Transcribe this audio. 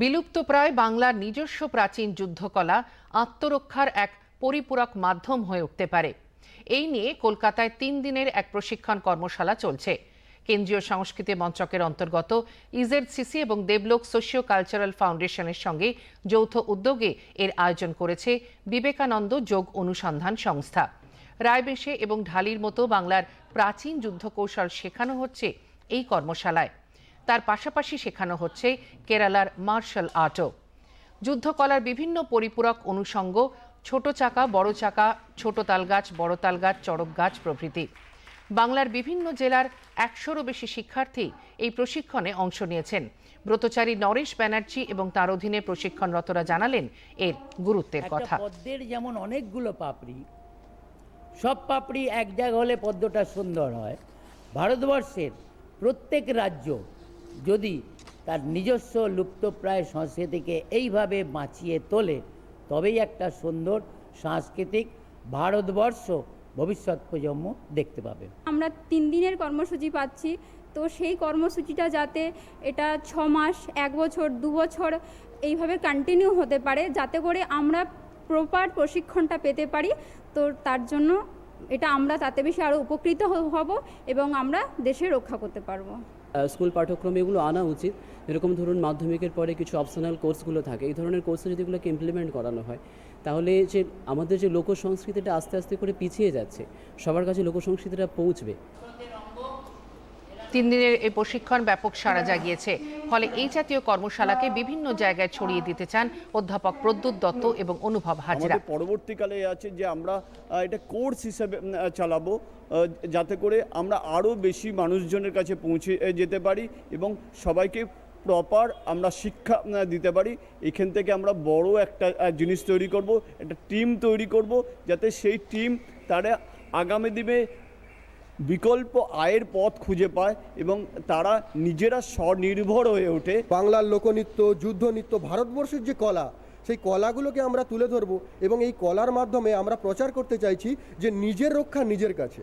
বিলুপ্তপ্রায় বাংলার নিজস্ব প্রাচীন যুদ্ধকলা আত্মরক্ষার এক পরিপূরক মাধ্যম হয়ে উঠতে পারে। এই নিয়ে কলকাতায় তিন দিনের এক প্রশিক্ষণ কর্মশালা চলছে। কেন্দ্রীয় সংস্কৃতি মন্ত্রকের অন্তর্গত ইজেডসিসি এবং দেবলোক সোশিও কালচারাল ফাউন্ডেশনের সঙ্গে যৌথ উদ্যোগে এর আয়োজন করেছে বিবেকানন্দ যোগ অনুসন্ধান সংস্থা। রায়বেশে এবং ঢালির মতো বাংলার প্রাচীন যুদ্ধকৌশল শেখানো হচ্ছে এই কর্মশালায়। তার পাশাপাশি শেখানো হচ্ছে কেরালার মার্শাল আর্টও। যুদ্ধকলার বিভিন্ন পরিপূরক অনুষঙ্গ ছোট চাকা বড় চাকা ছোট তালগাছ বড় তালগাছ চড়ক গাছ প্রভৃতি। বাংলার বিভিন্ন জেলার একশোরও বেশি শিক্ষার্থী এই প্রশিক্ষণে অংশ নিয়েছেন। ব্রতচারী নরেশ ব্যানার্জি এবং তার অধীনে প্রশিক্ষণরতরা জানালেন এর গুরুত্বের কথা। পদ্মের যেমন অনেকগুলো পাপড়ি সব পাপড়ি এক জায়গা হলে পদ্মটা সুন্দর হয়। ভারতবর্ষের প্রত্যেক রাজ্য যদি তার নিজস্ব লুপ্তপ্রায় সংস্কৃতিকে এইভাবে বাঁচিয়ে তোলে, তবেই একটা সুন্দর সাংস্কৃতিক ভারতবর্ষ ভবিষ্যৎ প্রজন্ম দেখতে পাবে। আমরা তিন দিনের কর্মসূচি পাচ্ছি, তো সেই কর্মসূচিটা যাতে এটা ছ মাস, এক বছর, দু বছর এইভাবে কন্টিনিউ হতে পারে, যাতে করে আমরা প্রপার প্রশিক্ষণটা পেতে পারি, তো তার জন্য এটা আমরা তাতে বেশি আরও উপকৃত হব এবং আমরা দেশে রক্ষা করতে পারব। স্কুল পাঠ্যক্রমে এগুলো আনা উচিত। এরকম ধরুন মাধ্যমিকের পরে কিছু অপশনাল কোর্সগুলো থাকে, এই ধরনের কোর্সে যদি এগুলোকে ইমপ্লিমেন্ট করানো হয়, তাহলে যে আমাদের যে লোক সংস্কৃতিটা আস্তে আস্তে করে পিছিয়ে যাচ্ছে, সবার কাছে লোক সংস্কৃতিটা পৌঁছবে। তিন দিনের এই প্রশিক্ষণ ব্যাপক সাড়া জাগিয়েছে। ফলে এই জাতীয় কর্মশালাকে বিভিন্ন জায়গায় ছড়িয়ে দিতে চান অধ্যাপক প্রদ্যুৎ দত্ত এবং অনুভব হাজরা। পরবর্তীকালে আছে যে আমরা এটা কোর্স হিসেবে চালাবো যাতে করে আমরা আরও বেশি মানুষজনের কাছে পৌঁছে যেতে পারি এবং সবাইকে প্রপার আমরা শিক্ষা দিতে পারি। এখান থেকে আমরা বড় একটা জিনিস তৈরি করব, একটা টিম তৈরি করব, যাতে সেই টিম তারা আগামী দিনে বিকল্প আয়ের পথ খুঁজে পায় এবং তারা নিজেরা স্বনির্ভর হয়ে ওঠে। বাংলার লোকনৃত্য যুদ্ধ নৃত্য ভারতবর্ষের যে কলা, সেই কলাগুলোকে আমরা তুলে ধরবো এবং এই কলার মাধ্যমে আমরা প্রচার করতে চাইছি যে নিজের রক্ষা নিজের কাছে।